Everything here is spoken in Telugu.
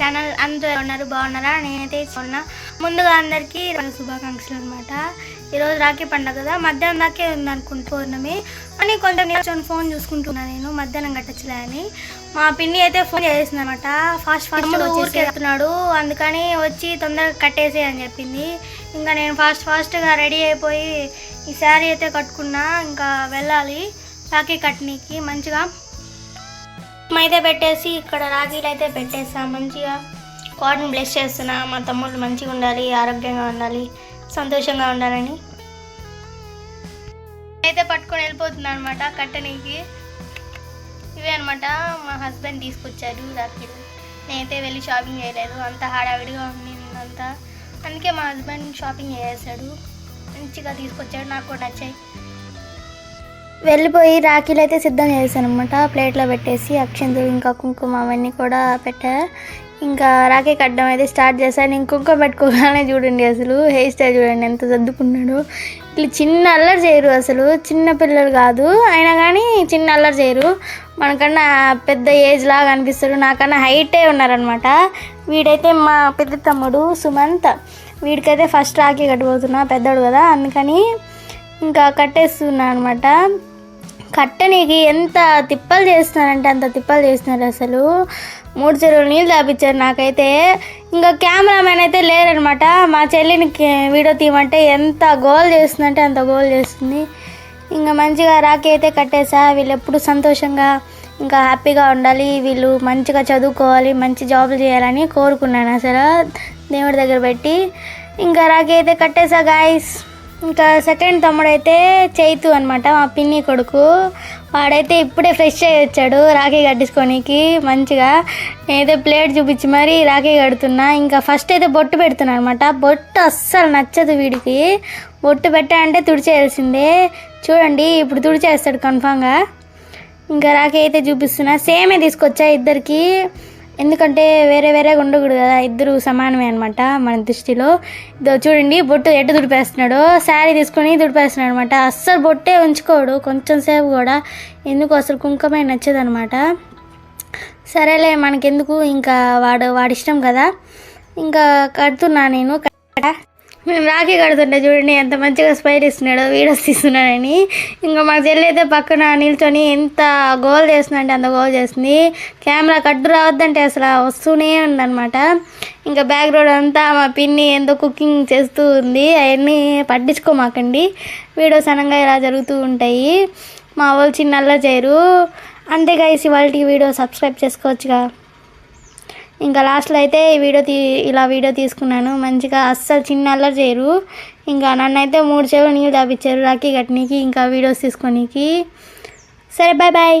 ఛానల్ అందరూ ఉన్నారు బాగున్నారా? నేనైతే ఉన్నా. ముందుగా అందరికీ శుభాకాంక్షలు అనమాట ఈరోజు రాఖీ పండుగ కదా మధ్యాహ్నం దాకే ఉంది అనుకుంటూ పౌర్ణమి. అని కొంచెం నిల్చొని ఫోన్ చూసుకుంటున్నా నేను మధ్యాహ్నం కట్టచ్చులే అని. మా పిన్ని అయితే ఫోన్ చేసింది అనమాట ఫాస్ట్ ఫాస్ట్ ఊరికి వెళ్తున్నాడు అందుకని వచ్చి తొందరగా కట్టేసే అని చెప్పింది. ఇంకా నేను ఫాస్ట్ ఫాస్ట్గా రెడీ అయిపోయి ఈ శారీ అయితే కట్టుకున్నా ఇంకా వెళ్ళాలి. రాఖీ కట్టనీకి మంచిగా అయితే పెట్టేసి ఇక్కడ రాగిలు అయితే పెట్టేసా మంచిగా కాటన్ బ్లెస్ చేస్తున్నా. మా తమ్ముళ్ళు మంచిగా ఉండాలి ఆరోగ్యంగా ఉండాలి సంతోషంగా ఉండాలని. అయితే పట్టుకొని వెళ్ళిపోతున్నా అనమాట కట్టనీకి. ఇవే అనమాట మా హస్బెండ్ తీసుకొచ్చారు రాఖీలు. నేనైతే వెళ్ళి షాపింగ్ చేయలేదు. అంత హడావిడిగా ఉంది అంతా అందుకే మా హస్బెండ్ షాపింగ్ చేసేసాడు. మంచిగా తీసుకొచ్చాడు. నాకు కూడా నచ్చాయి. వెళ్ళిపోయి రాఖీలు అయితే సిద్ధం చేశాను అనమాట ప్లేట్లో పెట్టేసి అక్షంతులు ఇంకా కుంకుమ అవన్నీ కూడా పెట్టా. ఇంకా రాఖీ కట్టడం అయితే స్టార్ట్ చేశాను నేను కుంకుమ పెట్టుకోగానే చూడండి అసలు హెయిర్ స్టైల్ చూడండి ఎంత సర్దుకున్నాడు. ఇట్లా చిన్న అల్లరి చేయరు అసలు చిన్న పిల్లలు కాదు. అయినా కానీ చిన్న అల్లరి చేయరు. మనకన్నా పెద్ద ఏజ్ లాగా అనిపిస్తారు. నాకన్నా హైటే ఉన్నారనమాట వీడైతే మా పెద్ద తమ్ముడు సుమంత్. వీడికైతే ఫస్ట్ రాఖీ కట్టబోతున్నా పెద్దోడు కదా అందుకని ఇంకా కట్టేస్తున్నా అనమాట కట్టనీకి ఎంత తిప్పలు చేస్తున్నారంటే అంత తిప్పలు చేస్తున్నారు అసలు. మూడు చెరువులు నీళ్ళు తాపించారు నాకైతే. ఇంకా కెమెరామెన్ అయితే లేరనమాట మా చెల్లిని వీడియో తీయమంటే ఎంత గోల్ చేస్తుందంటే అంత గోల్ చేస్తుంది. ఇంకా మంచిగా రాఖీ అయితే కట్టేసా. వీళ్ళు ఎప్పుడు సంతోషంగా ఇంకా హ్యాపీగా ఉండాలి. వీళ్ళు మంచిగా చదువుకోవాలి మంచి జాబులు చేయాలని కోరుకున్నాను అసలు దేవుడి దగ్గర పెట్టి. ఇంకా రాఖీ అయితే కట్టేసా గాయస్ ఇంకా సెకండ్ తమ్ముడైతే చైతు అనమాట మా పిన్ని కొడుకు. వాడైతే ఇప్పుడే ఫ్రెష్ అయ్యి వచ్చాడు రాఖీ కట్టించుకోనికి మంచిగా. నేనైతే ప్లేట్ చూపించి మరీ రాఖీ కడుతున్నా. ఇంకా ఫస్ట్ అయితే బొట్టు పెడుతున్నా అనమాట బొట్టు అస్సలు నచ్చదు వీడికి. బొట్టు పెట్టాలంటే తుడిచేయాల్సిందే. చూడండి ఇప్పుడు తుడిచేస్తాడు కన్ఫామ్గా ఇంకా రాఖీ అయితే చూపిస్తున్నా. సేమే తీసుకొచ్చా ఇద్దరికి. ఎందుకంటే వేరే వేరేగా ఉండకూడదు కదా ఇద్దరు సమానమే అనమాట మన దృష్టిలో. ఇదో చూడండి బొట్టు ఎటు దుడిపేస్తున్నాడు శారీ తీసుకొని దుడిపేస్తున్నాడు అనమాట అస్సలు బొట్టే ఉంచుకోడు కొంచెం సేపు కూడా. ఎందుకు అసలు కుంకుమే నచ్చదనమాట సరేలే మనకెందుకు? ఇంకా వాడు వాడిష్టం కదా. ఇంకా కడుతున్నా నేను. కట్ట- మేము రాఖీ కడుతుంటే చూడండి ఎంత మంచిగా స్పైర్ ఇస్తున్నాడో వీడియోస్ తీస్తున్నాడని. ఇంకా మా చెల్లి అయితే పక్కన నిల్చొని ఎంత గోల్ చేస్తుందంటే అంత గోల్ చేస్తుంది. కెమెరా కట్టు రావద్దంటే అసలు వస్తూనే ఉందన్నమాట. ఇంకా బ్యాక్గ్రౌండ్ అంతా మా పిన్ని ఎంతో కుకింగ్ చేస్తూ ఉంది. అవన్నీ పట్టించుకోమాకండి. వీడియోస్ అనగా ఇలా జరుగుతూ ఉంటాయి. మా వాళ్ళు చిన్న చేయరు. అంతే గైస్ ఇవాళ వీడియో సబ్స్క్రైబ్ చేసుకోవచ్చుగా. ఇంకా లాస్ట్లో అయితే ఈ వీడియో తీ ఇలా వీడియో తీసుకున్నాను. మంచిగా అస్సలు చిన్న అల్లరి చేయరు. ఇంకా నన్ను అయితే మూడు చెవులు నీళ్ళు తాపించారు రాఖీ కట్టనీకి ఇంకా వీడియోస్ తీసుకోనీకి. సరే బాయ్ బాయ్